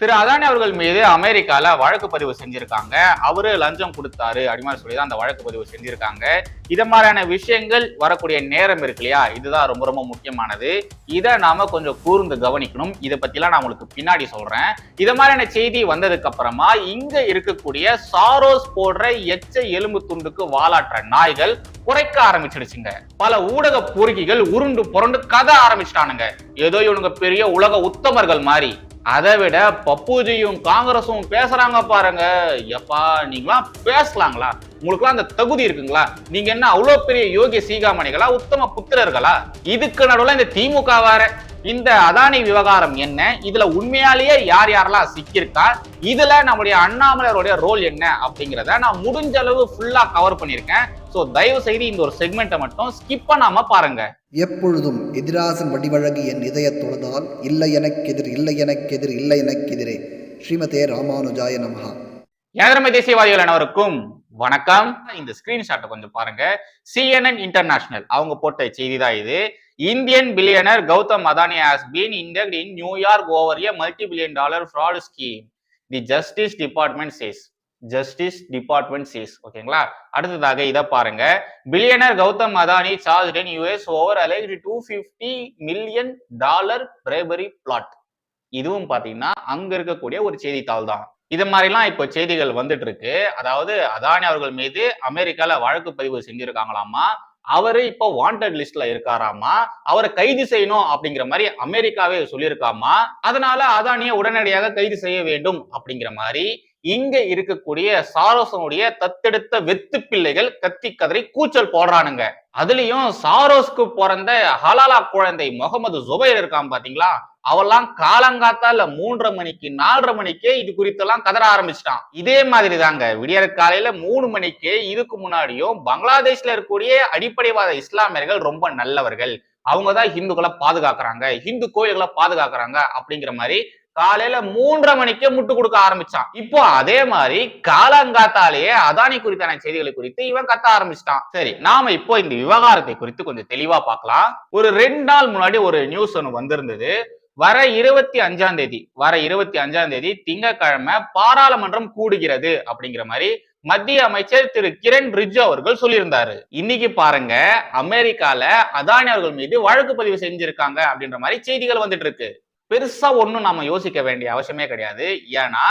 திரு அதானி அவர்கள் மீது அமெரிக்கால வழக்கு பதிவு செஞ்சிருக்காங்க. அவரு லஞ்சம் கொடுத்தாரு அப்படி மாதிரி சொல்லி தான் அந்த வழக்கு பதிவு செஞ்சிருக்காங்க. இது மாதிரியான விஷயங்கள் வரக்கூடிய நேரம் இருக்கு இல்லையா? இதுதான் ரொம்ப ரொம்ப முக்கியமானது. இதை நாம கொஞ்சம் கூர்ந்து கவனிக்கணும். இதை பத்திலாம் நான் உங்களுக்கு பின்னாடி சொல்றேன். இது மாதிரியான செய்தி வந்ததுக்கு அப்புறமா இங்க இருக்கக்கூடிய சாரோஸ் போடுற எச்ச எலும்பு துண்டுக்கு வாலாற்ற நாய்கள் குறைக்க ஆரம்பிச்சிடுச்சுங்க. பல ஊடக பொறுக்கிகள் உருண்டு புரண்டு கதை ஆரம்பிச்சிட்டானுங்க. ஏதோ இவனுங்க பெரிய உலக உத்தமர்கள் மாதிரி. அதை விட பப்புஜியும் காங்கிரஸும் பேசுறாங்க பாருங்க. எப்பா நீங்களாம் பேசலாங்களா? உங்களுக்குலாம் அந்த தகுதி இருக்குங்களா? நீங்க என்ன அவ்வளோ பெரிய யோகி சீகாமணிகளா உத்தம புத்திரர்களா? இதுக்கு நடுவில் இந்த திமுக வேற. இந்த அதானி விவகாரம் என்ன? இதுல உண்மையாலேயே யார் யாரெல்லாம் சிக்கியிருக்கா? இதுல நம்முடைய அண்ணாமலையருடைய ரோல் என்ன அப்படிங்கிறத நான் முடிஞ்ச அளவு ஃபுல்லா கவர் பண்ணியிருக்கேன். ஸோ தயவு செய்து இந்த ஒரு செக்மெண்ட்டை மட்டும் ஸ்கிப் பண்ணாம பாருங்க. எப்பொழுதும் எதிராசன் வடிவழகு என் இதயத் தொழுதால் இல்லை எனக்கெதிர் இல்லை எனக்கெதிர் இல்லை எனக்கெதிரே ஸ்ரீமதே ராமானுஜாய நமஹா. ஏழமை தேசியவாதிகள் அனைவருக்கும் வணக்கம். இந்த ஸ்கிரீன்ஷாட்டை கொஞ்சம் பாருங்க. சிஎன்என் இன்டர்நேஷனல் அவங்க போட்ட செய்தி தான் இது. Indian billionaire Gautam Adani has been indicted in New York over a multi billion dollar fraud scheme the justice department says justice department says ஓகேங்களா அடுத்ததாக இதை பாருங்க. Billionaire Gautam Adani charge in US over alleged two fifty million dollar bribery plot இதுவும் பாத்தீங்கன்னா அங்க இருக்கக்கூடிய ஒரு செய்தித்தாள் தான். இது மாதிரிலாம் இப்போ செய்திகள் வந்துட்டு இருக்கு அதாவது அதானி அவர்கள் மீது அமெரிக்கால வழக்கு பதிவு செஞ்சிருக்காங்களாமா? அவரு இப்போ வாண்டட் லிஸ்ட்ல இருக்காராமா? அவரை கைது செய்யணும் அப்படிங்கிற மாதிரி அமெரிக்காவே சொல்லியிருக்காமா? அதனால அதானியை உடனடியாக கைது செய்ய வேண்டும் அப்படிங்கிற மாதிரி இங்க இருக்கக்கூடிய சாரோசனுடைய தத்தெடுத்த வெத்து பிள்ளைகள் கத்தி கதறி கூச்சல் போடுறானுங்க. அதுலயும் சாரோஸ்க்கு பிறந்த ஹலாலா குழந்தை முகமது ஜுபைர் இருக்கான் பாத்தீங்களா? அவெல்லாம் காலங்காத்தால மூன்றரை மணிக்கு நாலரை மணிக்கே இது குறித்தெல்லாம் கதற ஆரம்பிச்சிட்டான். இதே மாதிரி தாங்க விடியற காலையில மூணு மணிக்கு இதுக்கு முன்னாடியும் பங்களாதேஷ்ல இருக்கக்கூடிய அடிப்படைவாத இஸ்லாமியர்கள் ரொம்ப நல்லவர்கள். அவங்க தான் ஹிந்துக்களை பாதுகாக்கிறாங்க. ஹிந்து கோயில்களை பாதுகாக்கிறாங்க அப்படிங்கிற மாதிரி காலையில மூன்றரை மணிக்கே முட்டு கொடுக்க ஆரம்பிச்சான். இப்போ அதே மாதிரி காலங்காத்தாலேயே அதானி குறித்தான செய்திகளை குறித்து இவன் கத்த ஆரம்பிச்சிட்டான். சரி நாம இப்போ இந்த விவகாரத்தை குறித்து கொஞ்சம் தெளிவா பார்க்கலாம். ஒரு ரெண்டு நாள் முன்னாடி ஒரு நியூஸ் ஒன்று வந்திருந்தது. வர இருபத்தி அஞ்சாம் தேதி வர இருபத்தி அஞ்சாம் தேதி திங்கக்கிழமை பாராளுமன்றம் கூடுகிறது அப்படிங்கிற மாதிரி மத்திய அமைச்சர் திரு கிரண் ரிஜு அவர்கள் சொல்லியிருந்தாரு. இன்னைக்கு பாருங்க அமெரிக்கால அதானி அவர்கள் மீது வழக்கு பதிவு செஞ்சிருக்காங்க அப்படின்ற மாதிரி செய்திகள் வந்துட்டு இருக்கு. பெருசா ஒண்ணும் நாம யோசிக்க வேண்டிய அவசியமே கிடையாது. ஏன்னா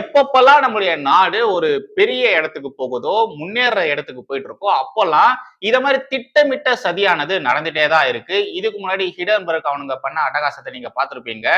எப்பப்பெல்லாம் நம்மளுடைய நாடு ஒரு பெரிய இடத்துக்கு போகுதோ முன்னேற இடத்துக்கு போயிட்டு இருக்கோ அப்போல்லாம் இத மாதிரி திட்டமிட்ட சதியானது நடந்துட்டே தான் இருக்கு. இதுக்கு முன்னாடி ஹிடன்பர்க் அவனுங்க பண்ண அட்டகாசத்தை நீங்க பார்த்துருப்பீங்க.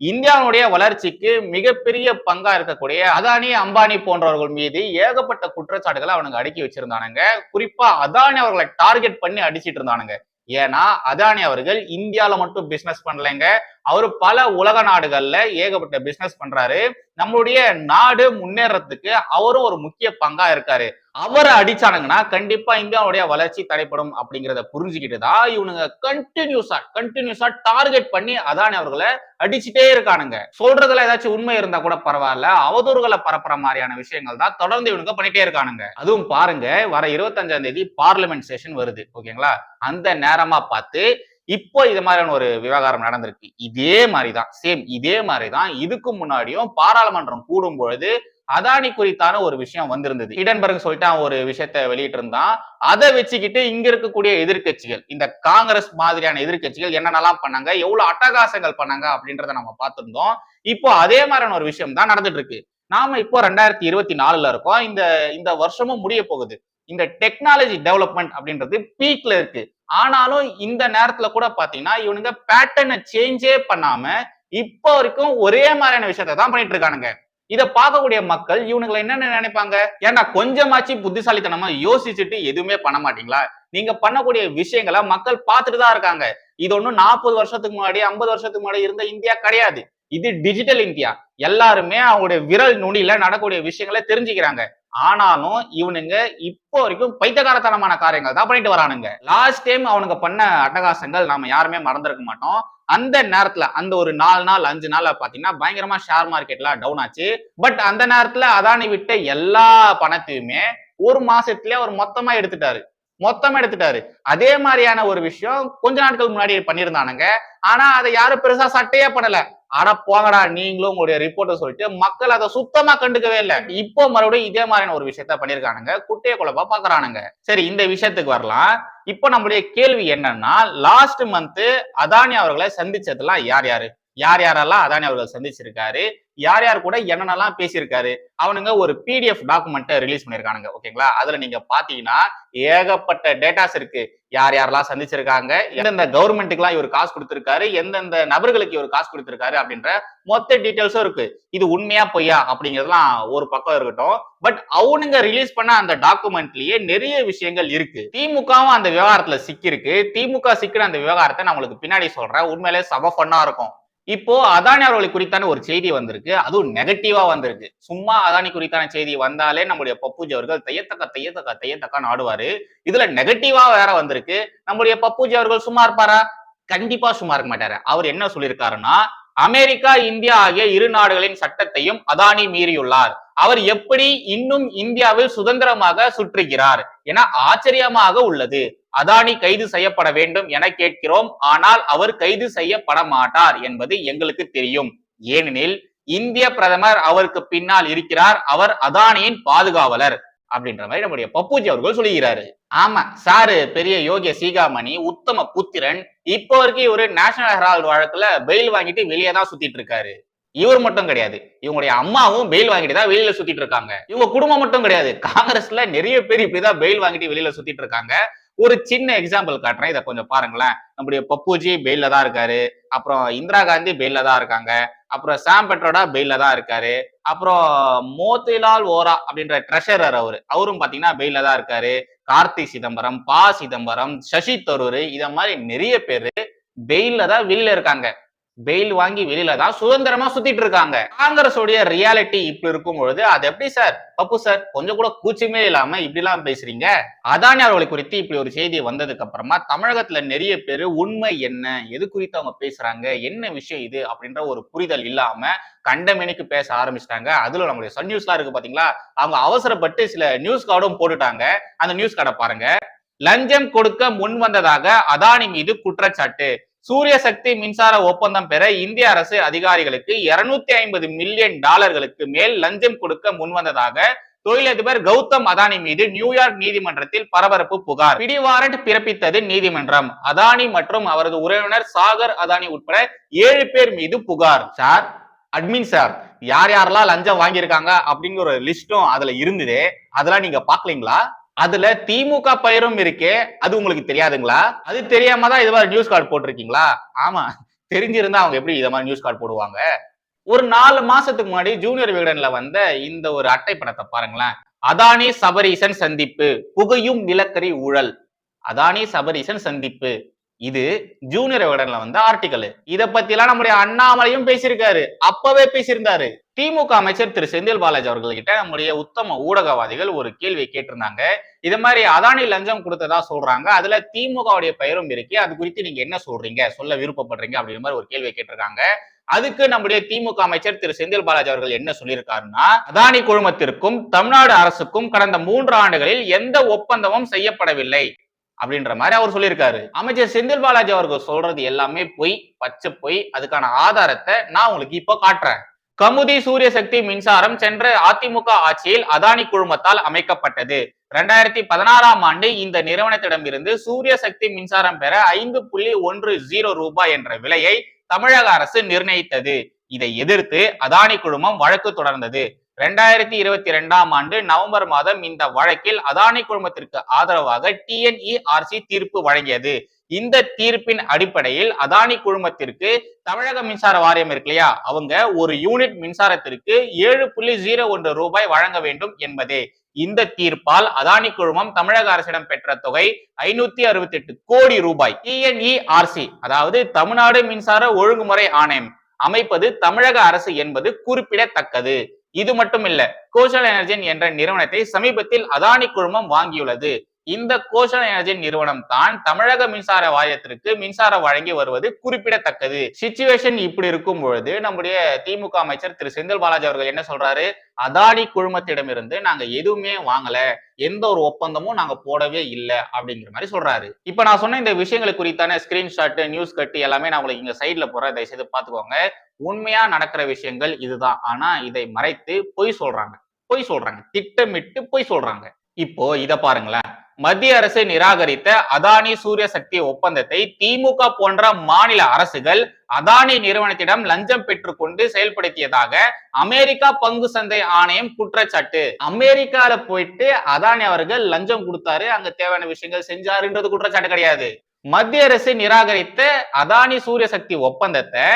இந்தியாவுடைய வளர்ச்சிக்கு மிகப்பெரிய பங்கா இருக்கக்கூடிய அதானி அம்பானி போன்றவர்கள் மீது ஏகப்பட்ட குற்றச்சாட்டுகளை அவனுங்க அடுக்கி வச்சிருந்தானுங்க. குறிப்பா அதானி அவர்களை டார்கெட் பண்ணி அடிச்சிட்டு இருந்தானுங்க. ஏன்னா அதானி அவர்கள் இந்தியாவில் மட்டும் பிசினஸ் பண்ணலைங்க. அவரு பல உலக நாடுகள்ல ஏகப்பட்ட பிசினஸ் பண்றாரு. நம்மளுடைய நாடு முன்னேறத்துக்கு அவரும் ஒரு முக்கிய பங்கா இருக்காரு. அவரை அடிச்சானுங்கன்னா கண்டிப்பா இந்தியாவுடைய வளர்ச்சி தடைப்படும் அப்படிங்கிறத புரிஞ்சுக்கிட்டு தான் இவனுங்க கண்டினியூஸா கண்டினியூஸா டார்கெட் பண்ணி அதானி அவர்களை அடிச்சுட்டே இருக்கானுங்க. சொல்றதுல ஏதாச்சும் உண்மை இருந்தா கூட பரவாயில்ல அவதூறுகளை பரப்புற மாதிரியான விஷயங்கள் தான் தொடர்ந்து இவனுங்க பண்ணிட்டே இருக்கானுங்க. அதுவும் பாருங்க வர இருபத்தஞ்சாம் தேதி பார்லிமெண்ட் செஷன் வருது ஓகேங்களா? அந்த நேரமா பார்த்து இப்போ இது மாதிரியான ஒரு விவகாரம் நடந்திருக்கு. இதே மாதிரிதான் சேம் இதே மாதிரிதான் இதுக்கு முன்னாடியும் பாராளுமன்றம் கூடும் பொழுது அதானி குறித்தான ஒரு விஷயம் வந்திருந்தது. இடன்பர்க் சொல்லிட்டு அவன் ஒரு விஷயத்த வெளியிட்டு இருந்தான் அதை வச்சுக்கிட்டு இங்க இருக்கக்கூடிய எதிர்க்கட்சிகள் இந்த காங்கிரஸ் மாதிரியான எதிர்க்கட்சிகள் என்னென்னலாம் பண்ணாங்க எவ்வளவு அட்டகாசங்கள் பண்ணாங்க அப்படின்றத நம்ம பார்த்திருந்தோம். இப்போ அதே மாதிரியான ஒரு விஷயம் தான் நடந்துட்டு இருக்கு நாம இப்போ ரெண்டாயிரத்தி இருபத்தி நாலுல இருக்கோம். இந்த இந்த வருஷமும் முடிய போகுது. இந்த டெக்னாலஜி டெவலப்மெண்ட் அப்படின்றது பீக்ல இருக்கு. ஆனாலும் இந்த நேரத்துல கூட பாத்தீங்கன்னா இவனுங்க பேட்டர்னை சேஞ்சே பண்ணாம இப்போ வரைக்கும் ஒரே மாதிரியான விஷயத்த தான் பண்ணிட்டு இருக்கானுங்க இத பார்க்கக்கூடிய மக்கள் இவனுங்களை என்னென்ன நினைப்பாங்க? ஏன்னா கொஞ்சமாச்சு புத்திசாலித்தனமா யோசிச்சுட்டு எதுவுமே பண்ண மாட்டீங்களா? நீங்க பண்ணக்கூடிய விஷயங்களை மக்கள் பார்த்துட்டு தான் இருக்காங்க. இது ஒன்றும் நாற்பது வருஷத்துக்கு முன்னாடி ஐம்பது வருஷத்துக்கு முன்னாடி இருந்த இந்தியா கிடையாது. இது டிஜிட்டல் இந்தியா. எல்லாருமே அவங்களுடைய விரல் நுனியில நடக்கக்கூடிய விஷயங்களை தெரிஞ்சுக்கிறாங்க. ஆனாலும் இவனுங்க இப்போ வரைக்கும் பைத்தியகாரத்தனமான காரியங்கள் தான் பண்ணிட்டு வரானுங்க. லாஸ்ட் டைம் அவனுங்க பண்ண அட்டகாசங்கள் நாம யாருமே மறந்துருக்க மாட்டோம். அந்த நேரத்துல அந்த ஒரு நாலு நாள் அஞ்சு நாள்ல பாத்தீங்கன்னா பயங்கரமா ஷேர் மார்க்கெட்ல டவுன் ஆச்சு. பட் அந்த நேரத்துல அதானி விட்ட எல்லா பணத்தையுமே ஒரு மாசத்துல அவர் மொத்தமா எடுத்துட்டாரு. மொத்தமா எடுத்துட்டாரு. அதே மாதிரியான ஒரு விஷயம் கொஞ்ச நாட்கள் முன்னாடி பண்ணியிருந்தானுங்க. ஆனா அதை யாரும் பெருசா சட்டையே பண்ணல. ஆனா போங்கடா நீங்களும் உங்களுடைய ரிப்போர்ட்டை சொல்லிட்டு மக்கள் அதை சுத்தமா கண்டுக்கவே இல்லை. இப்போ மறுபடியும் இதே மாதிரியான ஒரு விஷயத்த பண்ணிருக்கானுங்க குட்டைய குழப்பா பாக்குறானுங்க. சரி இந்த விஷயத்துக்கு வரலாம். இப்போ நம்மளுடைய கேள்வி என்னன்னா லாஸ்ட் மந்த் அதானி அவர்களை சந்திச்சதுலாம் யார் யாரு? யார் யாரெல்லாம் அதானி அவர்கள் சந்திச்சிருக்காரு? யார் யார் கூட என்னென்னலாம் பேசியிருக்காரு அவனுங்க ஒரு பிடிஎஃப் டாக்குமெண்ட்டை ரிலீஸ் பண்ணியிருக்கானுங்க ஓகேங்களா அதில் நீங்கள் பார்த்தீங்கன்னா ஏகப்பட்ட டேட்டாஸ் இருக்கு. யார் யாரெல்லாம் சந்திச்சிருக்காங்க எந்தெந்த கவர்மெண்ட்டுக்குலாம் இவர் காசு கொடுத்துருக்காரு எந்தெந்த நபர்களுக்கு இவர் காசு கொடுத்துருக்காரு அப்படின்ற மொத்த டீட்டெயில்ஸும் இருக்கு. இது உண்மையா பொய்யா அப்படிங்கிறதுலாம் ஒரு பக்கம் இருக்கட்டும். பட் அவனுங்க ரிலீஸ் பண்ண அந்த டாக்குமெண்ட்லயே நிறைய விஷயங்கள் இருக்கு. திமுகவும் அந்த விவகாரத்துல சிக்கிருக்கு திமுக சிக்கின அந்த விவகாரத்தை நான் உங்களுக்கு பின்னாடி சொல்றேன். உண்மையிலே சப ஃபன்னா இருக்கும். இப்போ அதானி அவர்களை குறித்தான ஒரு செய்தி வந்திருக்கு. அதுவும் நெகட்டிவா வந்திருக்கு. சும்மா அதானி குறித்தான செய்தி வந்தாலே நம்முடைய பப்புஜி அவர்கள் தையத்தக்க தையத்தக்க தையத்தக்க ஆடுவாரு இதுல நெகட்டிவா வேற வந்திருக்கு. நம்முடைய பப்புஜி அவர்கள் சும்மா இருப்பாரா? கண்டிப்பா சும்மா இருக்க மாட்டாரு. அவர் என்ன சொல்லியிருக்காருன்னா அமெரிக்கா இந்தியா ஆகிய இரு நாடுகளின் சட்டத்தையும் அதானி மீறியுள்ளார். அவர் எப்படி இன்னும் இந்தியாவில் சுதந்திரமாக சுற்றுகிறார்? என ஆச்சரியமாக உள்ளது. அதானி கைது செய்யப்பட வேண்டும் என கேட்கிறோம். ஆனால் அவர் கைது செய்யப்பட மாட்டார் என்பது எங்களுக்கு தெரியும். ஏனெனில் இந்திய பிரதமர் அவருக்கு பின்னால் இருக்கிறார். அவர் அதானியின் பாதுகாவலர் அப்படின்ற மாதிரி நம்முடைய பப்புஜி அவர்கள் சொல்லுகிறாரு. ஆமா சாரு பெரிய யோகிய சீகாமணி உத்தம புத்திரன் இப்போ வரைக்கும் இவரு நேஷனல் ஹெரால்டு வழக்குல பெயில் வாங்கிட்டு வெளியே தான் சுத்திட்டு இருக்காரு. இவர் மட்டும் கிடையாது. இவங்களுடைய அம்மாவும் பெயில் வாங்கிட்டு தான் வெளியில சுத்திட்டு இருக்காங்க. இவங்க குடும்பம் மட்டும் கிடையாது. காங்கிரஸ்ல நிறைய பேர் இப்படிதான் பெயில் வாங்கிட்டு வெளியில சுத்திட்டு இருக்காங்க. ஒரு சின்ன எக்ஸாம்பிள் காட்டுறேன். இதை கொஞ்சம் பாருங்களேன். நம்முடைய பப்புஜி பெயில தான் இருக்காரு. அப்புறம் இந்திரா காந்தி பெயில தான் இருக்காங்க. அப்புறம் சாம் பெட்ரோடா பெயில தான் இருக்காரு. அப்புறம் மோத்திலால் ஓரா அப்படின்ற ட்ரெஷரர் அவரு. அவரும் பாத்தீங்கன்னா பெயில தான் இருக்காரு. கார்த்தி சிதம்பரம் பா சிதம்பரம் சசி தரூர் இத மாதிரி நிறைய பேரு பெயில்ல தான் வெளியில இருக்காங்க. பெயில் வாங்கி வெளியில தான் சுதந்திரமா சுத்திட்டு இருக்காங்க. காங்கிரஸோடைய ரியாலிட்டி இப்படி இருக்கும் பொழுது அது எப்படி சார் பப்பு சார் கொஞ்சம் கூட கூச்சமே இல்லாம இப்படி எல்லாம் பேசுறீங்க. அதானி அவர்களை குறித்து இப்படி ஒரு செய்தி வந்ததுக்கு அப்புறமா தமிழகத்துல நிறைய பேரு உண்மை என்ன எது குறித்து அவங்க பேசுறாங்க என்ன விஷயம் இது அப்படின்ற ஒரு புரிதல் இல்லாம கண்டமேனிக்கு பேச ஆரம்பிச்சிட்டாங்க. அதுல நம்மளுடைய சன் நியூஸ்லாம் இருக்கு பாத்தீங்களா? அவங்க அவசரப்பட்டு சில நியூஸ் கார்டும் போட்டுட்டாங்க. அந்த நியூஸ் கார்டை பாருங்க. லஞ்சம் கொடுக்க முன் வந்ததாக அதானி மீது குற்றச்சாட்டு. சூரிய சக்தி மின்சார ஒப்பந்தம் பெற இந்திய அரசு அதிகாரிகளுக்கு இருநூத்தி ஐம்பது மில்லியன் டாலர்களுக்கு மேல் லஞ்சம் கொடுக்க முன்வந்ததாக தொழிலதிபர் கௌதம் அதானி மீது நியூயார்க் நீதிமன்றத்தில் பரபரப்பு புகார். பிடி வாரண்ட் பிறப்பித்தது நீதிமன்றம். அதானி மற்றும் அவரது உறவினர் சாகர் அதானி உட்பட ஏழு பேர் மீது புகார். சார் அட்மின் சார் யார் யாரெல்லாம் லஞ்சம் வாங்கியிருக்காங்க அப்படிங்கிற ஒரு லிஸ்டும் அதுல இருந்தது. அதெல்லாம் நீங்க பாக்கலீங்களா அதுல திமுக பெயரும் இருக்கே அது உங்களுக்கு தெரியாதுங்களா? அது தெரியாம தான் இது மாதிரி நியூஸ் கார்டு போட்டிருக்கீங்களா? ஆமா தெரிஞ்சிருந்தா அவங்க எப்படி இத மாதிரி நியூஸ் கார்டு போடுவாங்க? ஒரு நாலு மாசத்துக்கு முன்னாடி ஜூனியர் விகடன்ல வந்த இந்த ஒரு அட்டை படத்தை பாருங்களேன். அதானி சபரீசன் சந்திப்பு புகையும் நிலக்கரி ஊழல். அதானி சபரீசன் சந்திப்பு. இது ஜூனியர் விகடன்ல வந்த ஆர்டிக்கல் இத பத்தி எல்லாம் நம்முடைய அண்ணாமலையும் பேசியிருக்காரு. அப்பவே பேசியிருந்தாரு. திமுக அமைச்சர் திரு செந்தில் பாலாஜி அவர்கள்கிட்ட நம்முடைய உத்தம ஊடகவாதிகள் ஒரு கேள்வி கேட்டிருந்தாங்க. இது மாதிரி அதானி லஞ்சம் கொடுத்ததா சொல்றாங்க. அதுல திமுகவுடைய பெயரும் இருக்கு. அது குறித்து நீங்க என்ன சொல்றீங்க? சொல்ல விருப்பப்படுறீங்க அப்படிங்கிற மாதிரி ஒரு கேள்வியை கேட்டிருக்காங்க. அதுக்கு நம்முடைய திமுக அமைச்சர் திரு செந்தில் பாலாஜி அவர்கள் என்ன சொல்லியிருக்காருன்னா அதானி குழுமத்திற்கும் தமிழ்நாடு அரசுக்கும் கடந்த மூன்று ஆண்டுகளில் எந்த ஒப்பந்தமும் செய்யப்படவில்லை அப்படின்ற மாதிரி அவர் சொல்லியிருக்காரு. அமைச்சர் செந்தில் பாலாஜி அவர்கள் சொல்றது எல்லாமே பொய் பச்சை பொய். அதுக்கான ஆதாரத்தை நான் உங்களுக்கு இப்போ காட்டுறேன். கமுதி சூரிய சக்தி மின்சாரம் சென்ற அதிமுக ஆட்சியில் அதானி குழுமத்தால் அமைக்கப்பட்டது. ரெண்டாயிரத்தி பதினாறாம் ஆண்டு இந்த நிறுவனத்திடமிருந்து சூரிய சக்தி மின்சாரம் பெற ஐந்து புள்ளி ஒன்று ஜீரோ ரூபாய் என்ற விலையை தமிழக அரசு நிர்ணயித்தது. இதை எதிர்த்து அதானி குழுமம் வழக்கு தொடர்ந்தது. ரெண்டாயிரத்தி இருபத்தி ரெண்டாம் ஆண்டு நவம்பர் மாதம் இந்த வழக்கில் அதானி குழுமத்திற்கு ஆதரவாக டிஎன்இஆர்சி தீர்ப்பு வழங்கியது. இந்த தீர்ப்பின் அடிப்படையில் அதானி குழுமத்திற்கு தமிழக மின்சார வாரியம் இருக்கு இல்லையா? அவங்க ஒரு யூனிட் மின்சாரத்திற்கு ஏழு புள்ளி ஜீரோ ஒன்று ரூபாய் வழங்க வேண்டும் என்பதே. இந்த தீர்ப்பால் அதானி குழுமம் தமிழக அரசிடம் பெற்ற தொகை ஐநூத்தி அறுபத்தி எட்டு கோடி ரூபாய். டிஎன்இஆர்சி அதாவது தமிழ்நாடு மின்சார ஒழுங்குமுறை ஆணையம் அமைப்பது தமிழக அரசு என்பது குறிப்பிடத்தக்கது. இது மட்டும் இல்ல கோஷல் எனர்ஜின் என்ற நிறுவனத்தை சமீபத்தில் அதானி குழுமம் வாங்கியுள்ளது. இந்த கோஷல் எனர்ஜி நிறுவனம் தான் தமிழக மின்சார வாரியத்திற்கு மின்சாரம் வழங்கி வருவது குறிப்பிடத்தக்கது. சிச்சுவேஷன் இப்படி இருக்கும் பொழுது நம்முடைய திமுக அமைச்சர் திரு செந்தில் பாலாஜி அவர்கள் என்ன சொல்றாரு? அதானி குழுமத்திடமிருந்து நாங்க எதுவுமே வாங்கல எந்த ஒரு ஒப்பந்தமும் நாங்க போடவே இல்லை அப்படிங்கிற மாதிரி சொல்றாரு. இப்ப நான் சொன்ன இந்த விஷயங்களை குறித்தான ஸ்கிரீன்ஷாட் நியூஸ் கட்டு எல்லாமே நான் உங்களுக்கு இங்க சைட்ல போறேன் தயவுசெய்து பாத்துக்கோங்க உண்மையா நடக்கிற விஷயங்கள் இதுதான். ஆனா இதை மறைத்து பொய் சொல்றாங்க. பொய் சொல்றாங்க. திட்டமிட்டு பொய் சொல்றாங்க. இப்போ இத பாருங்களேன். மத்திய அரசு நிராகரித்த அதானி சூரிய சக்தி ஒப்பந்தத்தை திமுக போன்ற மாநில அரசுகள் அதானி நிறுவனத்திடம் லஞ்சம் பெற்றுக்கொண்டு செயல்படுத்தியதாக அமெரிக்கா பங்கு சந்தை ஆணையம் குற்றச்சாட்டு. அமெரிக்கால போயிட்டு அதானி அவர்கள் லஞ்சம் கொடுத்தாரு. அங்க தேவையான விஷயங்கள் செஞ்சாருன்றது குற்றச்சாட்டு கிடையாது. மத்திய அரசு நிராகரித்த அதானி சூரிய சக்தி ஒப்பந்தத்தை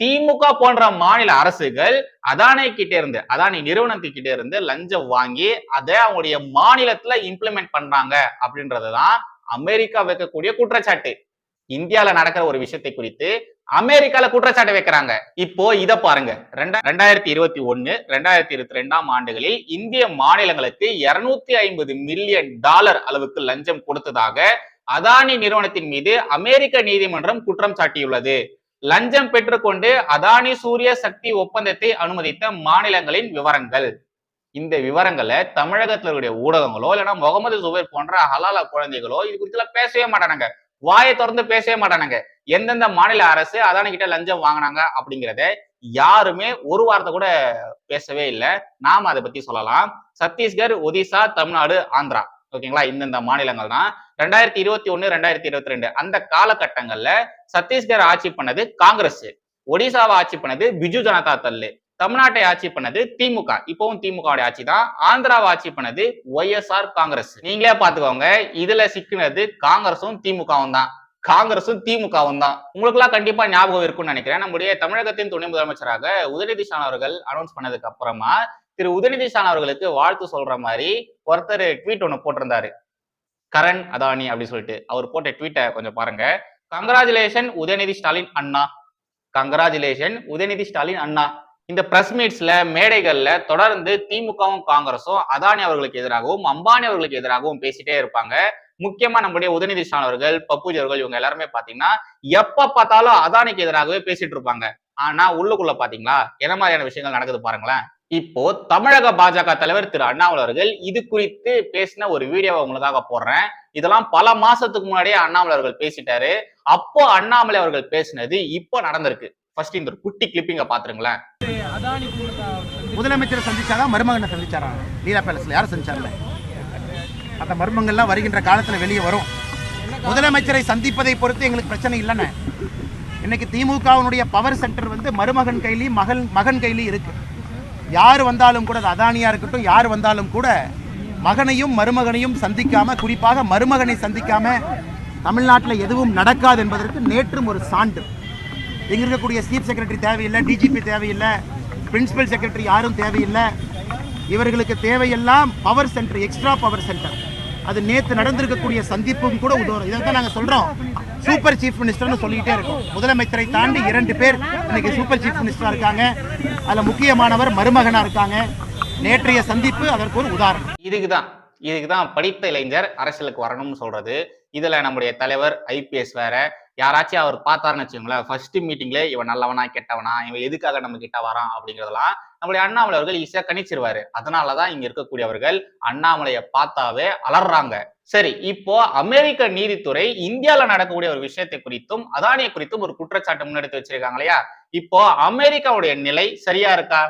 திமுக போன்ற மாநில அரசுகள் அதானே கிட்டே இருந்து அதானி நிறுவனத்துக்கிட்ட இருந்து லஞ்சம் வாங்கி அதை அவங்களுடைய மாநிலத்துல இம்ப்ளிமெண்ட் பண்றாங்க அப்படின்றதுதான் அமெரிக்கா வைக்கக்கூடிய குற்றச்சாட்டு. இந்தியால நடக்கிற ஒரு விஷயத்தை குறித்து அமெரிக்கால குற்றச்சாட்டு வைக்கிறாங்க. இப்போ இத பாருங்க. ரெண்டாயிரத்தி இருபத்தி ஒன்னு ரெண்டாயிரத்தி இருபத்தி ரெண்டாம் ஆண்டுகளில் இந்திய மாநிலங்களுக்கு இருநூத்தி ஐம்பது மில்லியன் டாலர் அளவுக்கு லஞ்சம் கொடுத்ததாக அதானி நிறுவனத்தின் மீது அமெரிக்க நீதிமன்றம் குற்றம் சாட்டியுள்ளது. லஞ்சம் பெற்றுக்கொண்டு அதானி சூரிய சக்தி ஒப்பந்தத்தை அனுமதித்த மாநிலங்களின் விவரங்கள். இந்த விவரங்களை தமிழகத்துல இருக்கக்கூடிய ஊடகங்களோ இல்லைன்னா முகமது சுபேர் போன்ற ஹலாலா குழந்தைகளோ இது குறித்து பேசவே மாட்டானுங்க. வாயை திறந்து பேசவே மாட்டானுங்க. எந்தெந்த மாநில அரசு அதானி கிட்ட லஞ்சம் வாங்கினாங்க அப்படிங்கிறத யாருமே ஒரு வார்த்தை கூட பேசவே இல்லை. நாம அதை பத்தி சொல்லலாம். சத்தீஸ்கர் ஒடிசா தமிழ்நாடு ஆந்திரா. ஓகேங்களா? இந்தந்த மாநிலங்கள் தான் ரெண்டாயிரத்தி இருபத்தி ஒன்னு ரெண்டாயிரத்தி இருபத்தி ரெண்டு. அந்த காலகட்டங்கள்ல சத்தீஸ்கர் ஆட்சி பண்ணது காங்கிரஸ். ஒடிசாவை ஆட்சி பண்ணது பிஜு ஜனதா தள்ளு தமிழ்நாட்டை ஆட்சி பண்ணது திமுக. இப்பவும் திமுக ஆட்சி தான் ஆந்திராவை ஆட்சி பண்ணது ஒய்எஸ்ஆர் காங்கிரஸ். நீங்களே பாத்துக்கோங்க இதுல சிக்கினது காங்கிரஸும் திமுகவும் தான். காங்கிரஸும் திமுகவும் தான். உங்களுக்குலாம் கண்டிப்பா ஞாபகம் இருக்கும்னு நினைக்கிறேன். நம்முடைய தமிழகத்தின் துணை முதலமைச்சராக உதயநிதி ஸ்டாலின் அவர்கள் அனௌன்ஸ் பண்ணதுக்கு அப்புறமா திரு உதயநிதி ஸ்டாலின் அவர்களுக்கு வாழ்த்து சொல்ற மாதிரி ஒருத்தர் ட்வீட் ஒன்று போட்டிருந்தாரு. கரண் அதானி அப்படின்னு சொல்லிட்டு. அவர் போட்ட ட்வீட்டை கொஞ்சம் பாருங்க. கங்கராச்சுலேஷன் உதயநிதி ஸ்டாலின் அண்ணா. கங்கராச்சுலேஷன் உதயநிதி ஸ்டாலின் அண்ணா. இந்த பிரஸ் மீட்ஸ்ல மேடைகள்ல தொடர்ந்து திமுகவும் காங்கிரஸும் அதானி அவர்களுக்கு எதிராகவும் அம்பானி அவர்களுக்கு எதிராகவும் பேசிட்டே இருப்பாங்க. முக்கியமா நம்முடைய உதயநிதி ஸ்டாலின் அவர்கள் பப்புஜி அவர்கள் இவங்க எல்லாருமே பாத்தீங்கன்னா எப்ப பார்த்தாலும் அதானிக்கு எதிராகவே பேசிட்டு இருப்பாங்க. ஆனா உள்ளுக்குள்ள பாத்தீங்களா? என்ன மாதிரியான விஷயங்கள் நடக்குது பாருங்களேன். இப்போ தமிழக பாஜக தலைவர் திரு அண்ணாமலை அவர்கள் இது குறித்து பேசின ஒரு வீடியோவை உங்களுக்காக போடுறேன். இதெல்லாம் பல மாசத்துக்கு முன்னாடியே அண்ணாமலை அவர்கள் பேசிட்டாரு. அப்போ அண்ணாமலை அவர்கள் பேசினது இப்போ நடந்திருக்கு. ஃபர்ஸ்ட் இந்த ஒரு குட்டி கிளிப்பிங்க பாத்துருங்களேன். முதலமைச்சரை சந்திச்சாரா மருமகனை சந்திச்சாரா? லீலா பேலஸ்ல யாரும் சந்திச்சாருல? அந்த மர்மங்கள்லாம் வருகின்ற காலத்துல வெளியே வரும். முதலமைச்சரை சந்திப்பதை பொறுத்து எங்களுக்கு பிரச்சனை இல்லைன்னு. இன்னைக்கு திமுகவினுடைய பவர் சென்டர் வந்து மருமகன் கையிலையும் மகன் மகன் கையிலையும் இருக்கு. யார் வந்தாலும் கூட அது அதானியா இருக்கட்டும் யார் வந்தாலும் கூட மகனையும் மருமகனையும் சந்திக்காம குறிப்பாக மருமகனை சந்திக்காம தமிழ்நாட்டில் எதுவும் நடக்காது என்பதற்கு நேற்றும் ஒரு சான்று. இங்க இருக்கக்கூடிய சீஃப் செக்ரட்டரி தேவையில்லை டிஜிபி தேவையில்லை பிரின்சிபல் செக்ரட்டரி யாரும் தேவையில்லை. இவர்களுக்கு தேவையெல்லாம் power centre extra power centre. அது நேற்று நடந்திருக்கக்கூடிய சந்திப்பும் கூட உதவும் இதை தான் நாங்கள் சொல்கிறோம் சூப்பர் சீஃப் மினிஸ்டர்னு சொல்லிக்கிட்டே இருக்கும். முதலமைச்சரை தாண்டி இரண்டு பேர் இன்னைக்கு சூப்பர் சீஃப் மினிஸ்டராக இருக்காங்க. அதில் முக்கியமானவர் மருமகனாக இருக்காங்க. நேற்றைய சந்திப்பு அதற்கு ஒரு உதாரணம். இதுக்கு தான் இதுக்கு தான் படித்த இளைஞர் அரசியலுக்கு வரணும்னு சொல்றது. இதில் நம்முடைய தலைவர் ஐபிஎஸ் வேற யாராச்சும் அவர் பார்த்தாருன்னு வச்சுக்கோங்களேன் ஃபர்ஸ்ட் மீட்டிங்ல இவன் நல்லவனா கெட்டவனா இவன் எதுக்காக நம்ம கிட்ட வரான் அப்படிங்கறதெல்லாம் நம்மளுடைய அண்ணாமலை அவர்கள் ஈஸியாக கணிச்சிருவாரு. அதனாலதான் இங்க இருக்கக்கூடியவர்கள் அண்ணாமலையை பார்த்தாவே அலறாங்க. சரி இப்போ அமெரிக்க நீதித்துறை இந்தியால நடக்கக்கூடிய ஒரு விஷயத்தை குறித்தும் அதானியை குறித்தும் ஒரு குற்றச்சாட்டு முன்னெடுத்து வச்சிருக்காங்க இல்லையா? இப்போ அமெரிக்காவுடைய நிலை சரியா இருக்கா?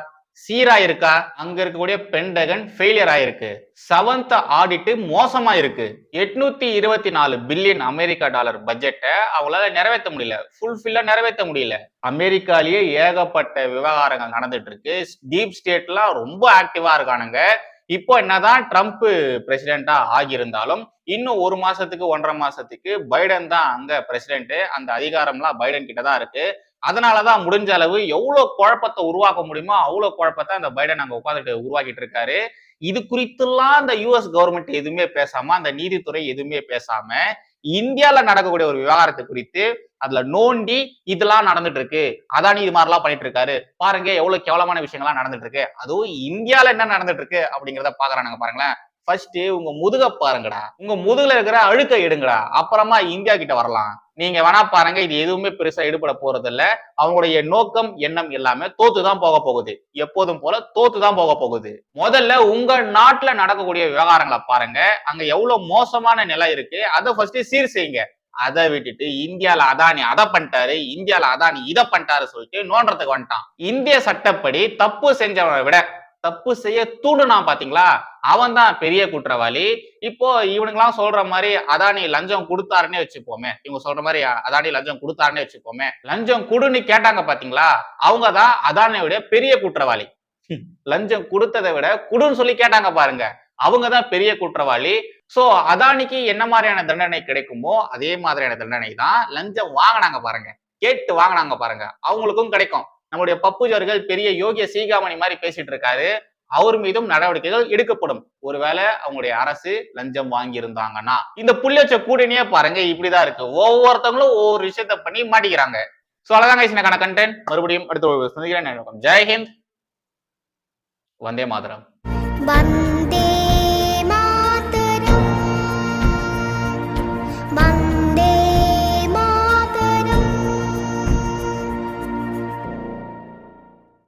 சீரா இருக்கா அங்க இருக்கக்கூடிய பென்டகன் ஃபெயிலியர் ஆயிருக்கு. செவன்த் ஆடிட் மோசமா இருக்கு எட்நூத்தி இருபத்தி நாலு பில்லியன் அமெரிக்கா டாலர் பட்ஜெட்டை அவங்களால நிறைவேற்ற முடியல. ஃபுல்ஃபில்லா நிறைவேற்ற முடியல. அமெரிக்காலேயே ஏகப்பட்ட விவகாரங்கள் நடந்துட்டு இருக்கு டீப் ஸ்டேட்லாம் ரொம்ப ஆக்டிவா இருக்கானுங்க. இப்போ என்னதான் ட்ரம்ப் பிரசிடென்டா ஆகியிருந்தாலும் இன்னும் ஒரு மாசத்துக்கு ஒன்றரை மாசத்துக்கு பைடன் தான் அங்க பிரசிடென்ட் அந்த அதிகாரம்லாம் பைடன் கிட்ட தான் இருக்கு. அதனாலதான் முடிஞ்ச அளவு எவ்வளவு குழப்பத்தை உருவாக்க முடியுமோ அவ்வளவு குழப்பத்தை அந்த பைடன் அங்க உட்காந்துட்டு உருவாக்கிட்டு இருக்காரு. இது குறித்துலாம் அந்த யூஎஸ் கவர்மெண்ட் எதுவுமே பேசாம அந்த நீதித்துறை எதுவுமே பேசாம இந்தியால நடக்கக்கூடிய ஒரு விவகாரத்தை குறித்து அதுல நோண்டி இதெல்லாம் நடந்துட்டு இருக்கு. அதானி இது மாதிரிலாம் பண்ணிட்டு இருக்காரு. பாருங்க எவ்வளவு கேவலமான விஷயங்கள்லாம் நடந்துட்டு இருக்கு. அதுவும் இந்தியால என்ன நடந்துட்டு இருக்கு அப்படிங்கிறத பாக்குறானுங்க பாருங்களேன். ஃபர்ஸ்ட் உங்க முதுக பாருங்கடா. உங்க முதுகுல இருக்கிற அழுக்க எடுங்கடா. அப்புறமா இந்தியா கிட்ட வரலாம். நீங்க வேணா பாருங்க இது எதுவுமே பெருசா ஈடுபட போறது இல்ல அவங்களுடைய நோக்கம் எண்ணம் எல்லாமே தோத்து தான் போக போகுது. எப்போதும் போல தோத்து தான் போக போகுது. முதல்ல உங்க நாட்டுல நடக்கக்கூடிய விவகாரங்களை பாருங்க. அங்க எவ்வளவு மோசமான நிலை இருக்கு அதை ஃபர்ஸ்ட் சீர் செய்யுங்க. அதை விட்டுட்டு இந்தியால அதானி அதை பண்ணிட்டாரு இந்தியால அதானி இதை பண்ணிட்டாரு சொல்லிட்டு நோன்றதுக்கு வந்துட்டான். இந்திய சட்டப்படி தப்பு செஞ்சவனை விட தப்பு செய்ய தூண்டுனான் பாத்தீங்களா? அவன் தான் பெரிய குற்றவாளி. இப்போ இவனுங்கெல்லாம் சொல்ற மாதிரி அதானி லஞ்சம் கொடுத்தாருன்னே வச்சுப்போமே இவங்க சொல்ற மாதிரி அதானி லஞ்சம் கொடுத்தாருன்னே வச்சுப்போமே லஞ்சம் கொடுன்னு கேட்டாங்க பாத்தீங்களா? அவங்க தான் அதானியோட பெரிய குற்றவாளி. லஞ்சம் கொடுத்ததை விட குடுன்னு சொல்லி கேட்டாங்க பாருங்க. அவங்க தான் பெரிய குற்றவாளி. சோ அதானிக்கு என்ன மாதிரியான தண்டனை கிடைக்குமோ அதே மாதிரியான தண்டனை தான் லஞ்சம் வாங்கினாங்க பாருங்க. கேட்டு வாங்கினாங்க பாருங்க. அவங்களுக்கும் கிடைக்கும். நம்முடைய பப்புஜர்கள் பெரிய யோகிய சீகாமணி மாதிரி பேசிட்டு இருக்காரு. அவர் மீதும் நடவடிக்கைகள் எடுக்கப்படும். ஒருவேளை அவங்களுடைய அரசு லஞ்சம் வாங்கியிருந்தாங்கன்னா. இந்த புள்ளியச்ச கூட்டணியே பாருங்க இப்படிதான் இருக்கு. ஒவ்வொருத்தவங்களும் ஒவ்வொரு விஷயத்த பண்ணி மாட்டிக்கிறாங்க. சோ அவ்வளவுதான் guys கண்டென்ட் மறுபடியும் அடுத்த சந்திக்கிறேன். ஜெய்ஹிந்த் வந்தே மாதரம்.